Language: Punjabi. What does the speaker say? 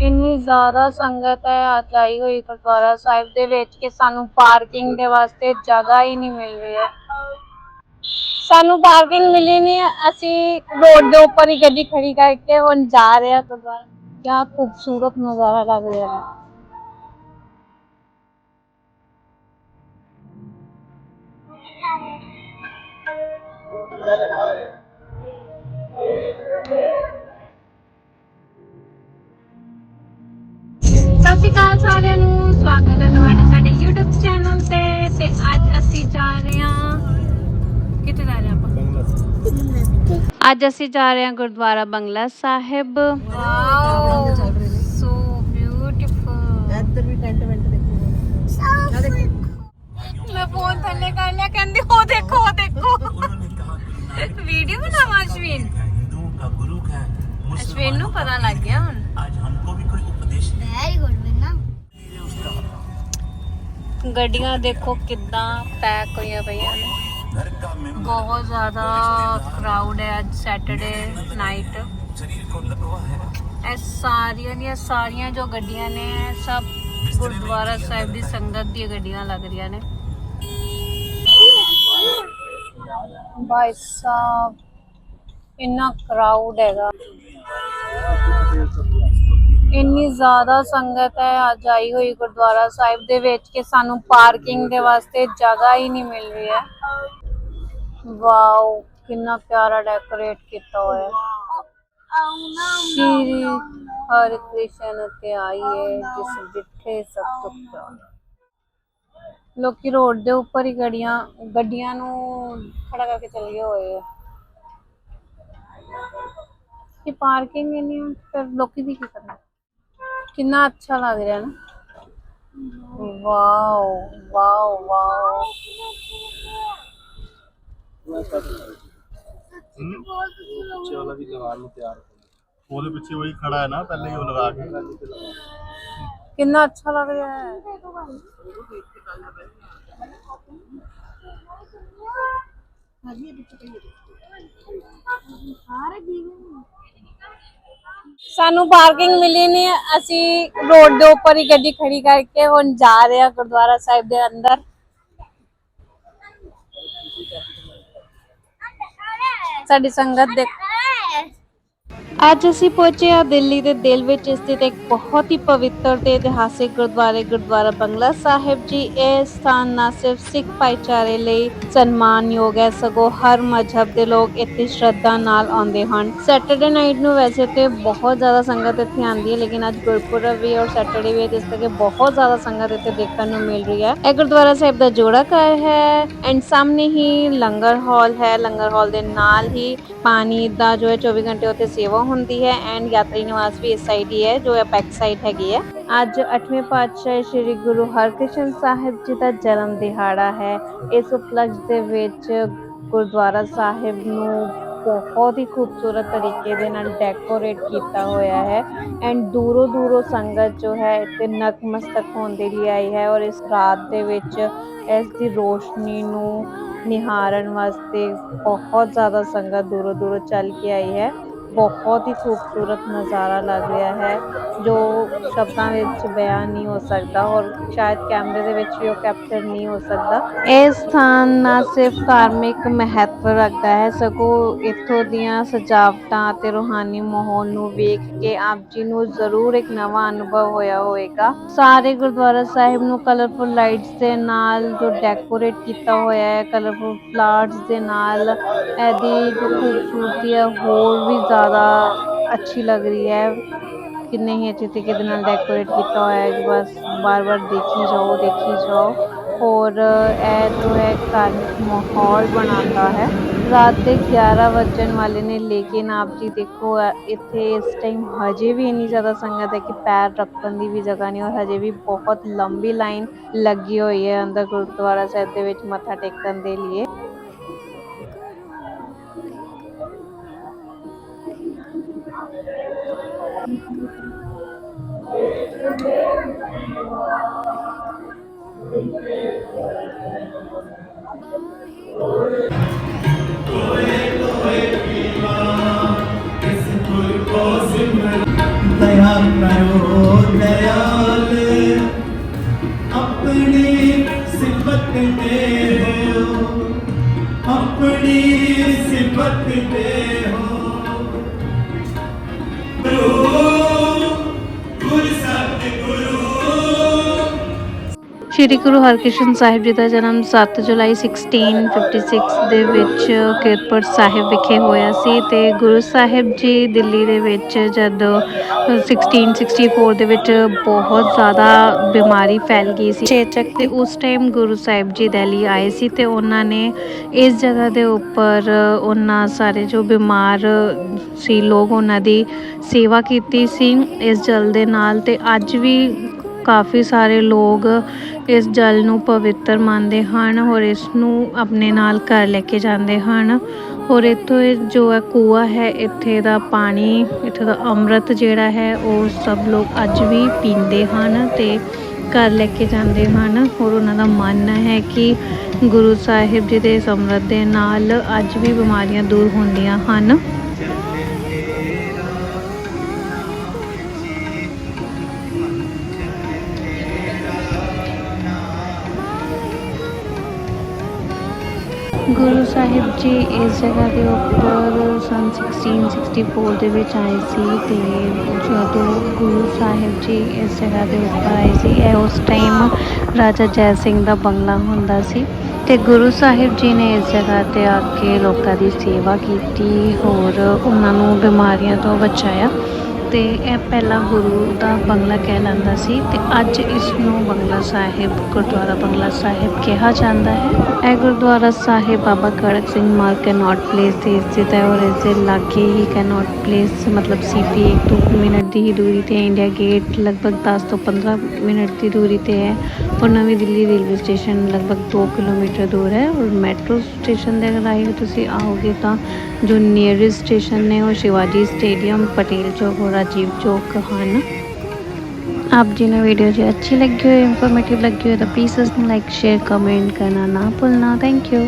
ਇੰਨੀ ਜ਼ਿਆਦਾ ਸੰਗਤ ਹੈ, ਅੱਜ ਆਈ ਹੋਈ ਗੁਰਦੁਆਰਾ ਸਾਹਿਬ ਦੇ ਵਿੱਚ ਕਿ ਸਾਨੂੰ ਪਾਰਕਿੰਗ ਦੇ ਵਾਸਤੇ ਜਗ੍ਹਾ ਹੀ ਨਹੀਂ ਮਿਲ ਰਹੀ ਹੈ। ਸਾਨੂੰ ਪਾਰਕਿੰਗ ਮਿਲੀ ਨਹੀਂ ਅਸੀਂ ਰੋਡ ਦੇ ਉੱਪਰ ਹੀ ਗੱਡੀ ਖੜੀ ਕਰਕੇ ਹੁਣ ਜਾ ਰਹੇ ਹਾਂ ਗੁਰਦੁਆਰਾ। ਕਿਆ ਖੂਬਸੂਰਤ ਨਜ਼ਾਰਾ ਲੱਗ ਰਿਹਾ ਹੈ। ਸਤਿ ਸ਼੍ਰੀ ਅਕਾਲ ਸਾਰਿਆਂ ਨੂੰ ਸਵਾਗਤ ਹੈ ਤੁਹਾਡਾ ਸਾਡੇ YouTube ਚੈਨਲ ਤੇ ਤੇ ਅੱਜ ਅਸੀਂ ਜਾ ਰਹੇ ਹਾਂ ਕਿੱਥੇ ਜਾ ਰਹੇ ਹਾਂ ਆਪਾਂ? ਅੱਜ ਅਸੀਂ ਜਾ ਰਹੇ ਹਾਂ Gurdwara Bangla Sahib. Wow so beautiful ਇੱਧਰ ਵੀ ਟੈਂਟ ਵੈਂਟ ਦੇਖੋ। ਮੈਂ ਫੋਨ ਥੱਲੇ ਕਰ ਲਿਆ ਕਹਿੰਦੀ ਉਹ ਦੇਖੋ ਉਹ ਦੇਖੋ। ਵੀਡੀਓ ਬਣਾਵਾਂ ਅਸ਼ਵਿਨ? ਅਸ਼ਵਿਨ ਨੂੰ ਪਤਾ ਲੱਗ ਗਿਆ ਹੁਣ। ਗੱਡੀਆਂ ਦੇਖੋ ਕਿੱਦਾਂ ਪੈਕ ਹੋਈਆਂ ਪਈਆਂ ਨੇ। ਬਹੁਤ ਜ਼ਿਆਦਾ ਕਰਾਊਡ ਹੈ ਅੱਜ ਸੈਟਰਡੇ ਨਾਈਟ ਇਹ ਸਾਰੀਆਂ ਦੀਆਂ ਸਾਰੀਆਂ ਜੋ ਗੱਡੀਆਂ ਨੇ ਸਭ ਗੁਰਦੁਆਰਾ ਸਾਹਿਬ ਦੀ ਸੰਗਤ ਦੀਆਂ ਗੱਡੀਆਂ ਲੱਗ ਰਹੀਆਂ ਨੇ। ਭਾਈ ਸਾਹਿਬ ਇੰਨਾ ਕਰਾਊਡ ਹੈਗਾ। ਇੰਨੀ ਜ਼ਿਆਦਾ ਸੰਗਤ ਹੈ, ਅੱਜ ਆਈ ਹੋਈ ਗੁਰਦੁਆਰਾ ਸਾਹਿਬ ਦੇ ਵਿੱਚ ਕਿ ਸਾਨੂੰ ਪਾਰਕਿੰਗ ਦੇ ਵਾਸਤੇ ਜਗ੍ਹਾ ਹੀ ਨਹੀਂ ਮਿਲ ਰਹੀ ਹੈ। ਵਾਓ, ਕਿੰਨਾ ਪਿਆਰਾ ਡੈਕੋਰੇਟ ਕੀਤਾ ਹੋਇਆ ਹੈ। ਸ਼੍ਰੀ ਹਰਿ ਕ੍ਰਿਸ਼ਨ ਤੇ ਆਈਏ ਜਿਸ ਜਿੱਥੇ ਸਭ ਤੋਂ ਪਿਆਰ। ਲੋਕੀ ਰੋਡ ਦੇ ਉੱਪਰ ਹੀ ਗੱਡੀਆਂ ਗੱਡੀਆਂ ਨੂੰ ਖੜਾ ਕਰਕੇ ਚੱਲੇ ਹੋਏ ਆ। ਕਿ ਪਾਰਕਿੰਗ ਹੀ ਨਹੀਂ ਹੈ, ਫਿਰ ਲੋਕੀ ਵੀ ਕੀ ਕਰਨਾ ਕਿੰਨਾ ਅੱਛਾ ਲੱਗ ਰਿਹਾ ਨਾ ਵਾਓ ਵਾਓ ਵਾਓ ਵਾਲਾ ਵੀ ਲਗਾਉਣ ਨੂੰ ਤਿਆਰ ਉਹਦੇ ਪਿੱਛੇ ਵਹੀ ਖੜਾ ਹੈ ਨਾ ਪਹਿਲੇ ਹੀ ਉਹ ਲਗਾ ਕੇ ਕਿੰਨਾ ਅੱਛਾ ਲੱਗ ਰਿਹਾ ਹੈ ਸਾਨੂੰ ਪਾਰਕਿੰਗ ਮਿਲੀ ਨਹੀਂ ਅਸੀਂ ਰੋਡ ਦੇ ਉੱਪਰ ਹੀ ਗੱਡੀ ਖੜੀ ਕਰਕੇ ਹੁਣ ਜਾ ਰਹੇ ਹਾਂ ਗੁਰਦੁਆਰਾ ਸਾਹਿਬ ਦੇ ਅੰਦਰ। ਸਾਡੀ ਸੰਗਤ ਦੇਖ ਅੱਜ ਅਸੀਂ ਪਹੁੰਚੇ ਹਾਂ ਦਿੱਲੀ ਦੇ ਦਿਲ ਵਿੱਚ ਸਥਿਤ ਇੱਕ ਬਹੁਤ ਹੀ ਪਵਿੱਤਰ ਤੇ ਇਤਿਹਾਸਿਕ ਗੁਰਦੁਆਰੇ, ਗੁਰਦੁਆਰਾ ਬੰਗਲਾ ਸਾਹਿਬ ਜੀ। ਇਹ ਸਥਾਨ ਨਾ ਸਿਰਫ ਸਿੱਖ ਭਾਈਚਾਰੇ ਲਈ ਸਨਮਾਨਯੋਗ ਹੈ, ਸਗੋਂ ਹਰ ਮਜ਼ਹਬ ਦੇ ਲੋਕ ਇੱਥੇ ਸ਼ਰਧਾ ਨਾਲ ਆਉਂਦੇ ਹਨ। ਸੈਟਰਡੇ ਨਾਈਟ ਨੂੰ ਵੈਸੇ ਤੇ ਬਹੁਤ ਜ਼ਿਆਦਾ ਸੰਗਤ ਇੱਥੇ ਆਉਂਦੀ ਹੈ, ਲੇਕਿਨ ਅੱਜ ਗੁਰਪੁਰਬ ਵੀ ਔਰ ਸੈਟਰਡੇ ਵੀ ਹੈ, ਜਿਸ ਕਰਕੇ ਬਹੁਤ ਜ਼ਿਆਦਾ ਸੰਗਤ ਇੱਥੇ ਦੇਖਣ ਨੂੰ ਮਿਲ ਰਹੀ ਹੈ। ਇਹ ਗੁਰਦੁਆਰਾ ਸਾਹਿਬ ਦਾ ਜੋੜਾ ਘਰ ਹੈ ਐਂਡ ਸਾਹਮਣੇ ਹੀ ਲੰਗਰ ਹਾਲ ਹੈ। ਲੰਗਰ ਹਾਲ ਦੇ ਨਾਲ ਹੀ ਪਾਣੀ ਦਾ ਜੋ ਹੈ 24 ਘੰਟੇ ਉੱਥੇ ਸੇਵਾ ਹੁੰਦੀ ਹੈ ਐਂਡ ਯਾਤਰੀ ਨਿਵਾਸ ਵੀ ਇਸ ਸਾਈਡ ਹੀ ਹੈ, ਜੋ ਹੈ ਬੈਕ ਸਾਈਡ ਹੈਗੀ ਹੈ। ਅੱਜ 8ਵੇਂ ਪਾਤਸ਼ਾਹ ਸ੍ਰੀ ਗੁਰੂ ਹਰਕ੍ਰਿਸ਼ਨ ਸਾਹਿਬ ਜੀ ਦਾ ਜਨਮ ਦਿਹਾੜਾ ਹੈ। ਇਸ ਉਪਲਕਸ਼ ਦੇ ਵਿੱਚ ਗੁਰਦੁਆਰਾ ਸਾਹਿਬ ਨੂੰ ਬਹੁਤ ਹੀ ਖੂਬਸੂਰਤ ਤਰੀਕੇ ਦੇ ਨਾਲ ਡੈਕੋਰੇਟ ਕੀਤਾ ਹੋਇਆ ਹੈ ਐਂਡ ਦੂਰੋਂ ਦੂਰੋਂ ਸੰਗਤ ਜੋ ਹੈ ਇੱਥੇ ਨਤਮਸਤਕ ਹੋਣ ਦੇ ਲਈ ਆਈ ਹੈ ਔਰ ਇਸ ਰਾਤ ਦੇ ਵਿੱਚ ਇਸ ਦੀ ਰੋਸ਼ਨੀ ਨੂੰ ਨਿਹਾਰਨ ਵਾਸਤੇ ਬਹੁਤ ਜ਼ਿਆਦਾ ਸੰਗਤ ਦੂਰੋਂ ਦੂਰੋਂ ਚੱਲ ਕੇ ਆਈ ਹੈ। ਬਹੁਤ ਹੀ ਖੂਬਸੂਰਤ ਨਜ਼ਾਰਾ ਲੱਗ ਰਿਹਾ ਹੈ, ਜੋ ਸ਼ਬਦਾਂ ਵਿੱਚ ਬਿਆਨ ਨਹੀਂ ਹੋ ਸਕਦਾ ਔਰ ਸ਼ਾਇਦ ਕੈਮਰੇ ਦੇ ਵਿੱਚ ਵੀ ਉਹ ਕੈਪਚਰ ਨਹੀਂ ਹੋ ਸਕਦਾ। ਇਹ ਸਥਾਨ ਨਾ ਸਿਰਫ ਧਾਰਮਿਕ ਮਹੱਤਵ ਰੱਖਦਾ ਹੈ, ਸਗੋਂ ਇੱਥੋਂ ਦੀਆਂ ਸਜਾਵਟਾਂ ਅਤੇ ਰੂਹਾਨੀ ਮਾਹੌਲ ਨੂੰ ਵੇਖ ਕੇ ਆਪ ਜੀ ਨੂੰ ਜ਼ਰੂਰ ਇੱਕ ਨਵਾਂ ਅਨੁਭਵ ਹੋਇਆ ਹੋਵੇਗਾ। ਸਾਰੇ ਗੁਰਦੁਆਰਾ ਸਾਹਿਬ ਨੂੰ ਕਲਰਫੁਲ ਲਾਈਟਸ ਦੇ ਨਾਲ ਜੋ ਡੈਕੋਰੇਟ ਕੀਤਾ ਹੋਇਆ ਹੈ ਕਲਰਫੁਲ ਫਲਾਵਰਸ ਦੇ ਨਾਲ ਇਹਦੀ ਜੋ ਖੂਬਸੂਰਤੀ ਹੈ, ਹੋਰ ਵੀ ਜ਼ਿਆਦਾ ਅੱਛੀ ਲੱਗ ਰਹੀ ਹੈ। ਕਿੰਨੇ ਹੀ ਅੱਛੇ ਤਰੀਕੇ ਦੇ ਨਾਲ ਡੈਕੋਰੇਟ ਕੀਤਾ ਹੋਇਆ ਹੈ। ਕਿ ਬਸ ਬਾਰ-ਬਾਰ ਦੇਖੀ ਜਾਓ ਦੇਖੀ ਜਾਓ। ਔਰ ਇਹ ਜੋ ਹੈ ਧਾਰਮਿਕ ਮਾਹੌਲ ਬਣਾਉਂਦਾ ਹੈ। ਰਾਤ ਦੇ 11 ਵੱਜਣ ਵਾਲੇ ਨੇ, ਲੇਕਿਨ ਆਪ ਜੀ ਦੇਖੋ, ਇੱਥੇ ਇਸ ਟਾਈਮ ਹਜੇ ਵੀ ਇੰਨੀ ਜ਼ਿਆਦਾ ਸੰਗਤ ਹੈ ਕਿ ਪੈਰ ਰੱਖਣ ਦੀ ਵੀ ਜਗ੍ਹਾ ਨਹੀਂ, ਔਰ ਹਜੇ ਵੀ ਬਹੁਤ ਲੰਬੀ ਲਾਈਨ ਲੱਗੀ ਹੋਈ ਹੈ ਅੰਦਰ ਗੁਰਦੁਆਰਾ ਸਾਹਿਬ ਦੇ ਵਿੱਚ ਮੱਥਾ ਟੇਕਣ ਦੇ ਲਈ। दया ਕਰੋ ਦਇਆਲ ਆਪਣੀ you. ਸ਼੍ਰੀ ਗੁਰੂ ਹਰਕ੍ਰਿਸ਼ਨ ਸਾਹਿਬ ਜੀ ਦਾ ਜਨਮ 7 ਜੁਲਾਈ 1656 ਦੇ ਵਿੱਚ ਕੀਰਤਪੁਰ ਸਾਹਿਬ ਵਿਖੇ ਹੋਇਆ ਸੀ ਤੇ ਗੁਰੂ ਸਾਹਿਬ ਜੀ ਦਿੱਲੀ ਦੇ ਵਿੱਚ ਜਦੋਂ 1664 ਦੇ ਵਿੱਚ ਬਹੁਤ ਜ਼ਿਆਦਾ ਬਿਮਾਰੀ ਫੈਲ ਗਈ ਸੀ। ਚੇਚਕ ਤੇ ਉਸ ਟਾਈਮ ਗੁਰੂ ਸਾਹਿਬ ਜੀ ਦਿੱਲੀ ਆਏ ਸੀ ਤੇ ਉਹਨਾਂ ਨੇ ਇਸ ਜਗ੍ਹਾ ਦੇ ਉੱਪਰ ਉਹਨਾਂ ਸਾਰੇ ਜੋ ਬਿਮਾਰ ਸੀ ਲੋਕ ਉਹਨਾਂ ਦੀ ਸੇਵਾ ਕੀਤੀ ਸੀ ਇਸ ਜਲ ਦੇ ਨਾਲ ਤੇ ਅੱਜ ਵੀ ਕਾਫੀ ਸਾਰੇ ਲੋਕ ਇਸ ਜਲ ਨੂੰ ਪਵਿੱਤਰ ਮੰਨਦੇ ਹਨ ਔਰ ਇਸ ਨੂੰ ਆਪਣੇ ਨਾਲ ਘਰ ਲੈ ਕੇ ਜਾਂਦੇ ਹਨ। ਔਰ ਇੱਥੋਂ ਇਹ ਜੋ ਹੈ ਕੂਆ ਹੈ, ਇੱਥੇ ਦਾ ਪਾਣੀ, ਇੱਥੇ ਦਾ ਅੰਮ੍ਰਿਤ ਜਿਹੜਾ ਹੈ, ਉਹ ਸਭ ਲੋਕ ਅੱਜ ਵੀ ਪੀਂਦੇ ਹਨ ਤੇ ਘਰ ਲੈ ਕੇ ਜਾਂਦੇ ਹਨ। ਔਰ ਉਹਨਾਂ ਦਾ ਮੰਨਣਾ ਹੈ ਕਿ ਗੁਰੂ ਸਾਹਿਬ ਜੀ ਦੇ ਇਸ ਅੰਮ੍ਰਿਤ ਦੇ ਨਾਲ ਅੱਜ ਵੀ ਬਿਮਾਰੀਆਂ ਦੂਰ ਹੁੰਦੀਆਂ ਹਨ। ਗੁਰੂ ਸਾਹਿਬ ਜੀ ਇਸ ਜਗ੍ਹਾ ਦੇ ਉੱਪਰ ਸਨ 1664 ਦੇ ਵਿੱਚ ਆਏ ਸੀ ਤੇ ਜਦੋਂ ਗੁਰੂ ਸਾਹਿਬ ਜੀ ਇਸ ਜਗ੍ਹਾ ਦੇ ਉੱਪਰ ਆਏ ਸੀ, ਇਹ ਉਸ ਟਾਈਮ ਰਾਜਾ ਜੈ ਸਿੰਘ ਦਾ ਬੰਗਲਾ ਹੁੰਦਾ ਸੀ ਤੇ ਗੁਰੂ ਸਾਹਿਬ ਜੀ ਨੇ ਇਸ ਜਗ੍ਹਾ ਤੇ ਆ ਕੇ ਲੋਕਾਂ ਦੀ ਸੇਵਾ ਕੀਤੀ, ਹੋਰ ਉਹਨਾਂ ਨੂੰ ਬਿਮਾਰੀਆਂ ਤੋਂ ਬਚਾਇਆ। ਤੇ ਇਹ ਪਹਿਲਾ ਗੁਰੂ ਦਾ ਬੰਗਲਾ ਕਹਿਲਾਂਦਾ ਸੀ ਤੇ ਅੱਜ ਇਸ ਨੂੰ ਬੰਗਲਾ ਸਾਹਿਬ, ਗੁਰਦੁਆਰਾ ਬੰਗਲਾ ਸਾਹਿਬ ਕਿਹਾ ਜਾਂਦਾ ਹੈ। ਇਹ ਗੁਰਦੁਆਰਾ ਸਾਹਿਬ ਬਾਬਾ ਖੜਕ ਸਿੰਘ ਮਾਰ ਕੈਨੋਟ ਪਲੇਸ ਤੇ ਸਥਿਤ ਹੈ ਔਰ ਇਸ ਦੇ ਲਾਗੇ ਹੀ ਕੈਨੋਟ ਪਲੇਸ ਮਤਲਬ ਸੀਪੀ ਇੱਕ ਦੋ ਮਿੰਟ ਦੀ ਹੀ ਦੂਰੀ ਤੇ ਇੰਡੀਆ ਗੇਟ ਲਗਭਗ 10 ਤੋਂ 15 ਮਿੰਟ ਦੀ ਦੂਰੀ ਤੇ ਹੈ। ਔਰ ਨਵੀਂ ਦਿੱਲੀ ਰੇਲਵੇ ਸਟੇਸ਼ਨ ਲਗਭਗ 2 ਕਿਲੋਮੀਟਰ ਦੂਰ ਹੈ ਔਰ ਮੈਟਰੋ ਸਟੇਸ਼ਨ ਦੇ ਰਾਹੀਂ ਤੁਸੀਂ ਆਓਗੇ ਤਾਂ ਜੋ ਨੀਅਰੈਸਟ ਸਟੇਸ਼ਨ ਨੇ ਉਹ ਸ਼ਿਵਾਜੀ ਸਟੇਡੀਅਮ ਪਟੇਲ ਚੌਕ और राजीव चौक ਹਨ आप जी ने वीडियो जो अच्छी लगी हो इन्फॉर्मेटिव लगी हो तो प्लीज़ उसमें लाइक शेयर कमेंट करना ना भूलना थैंक यू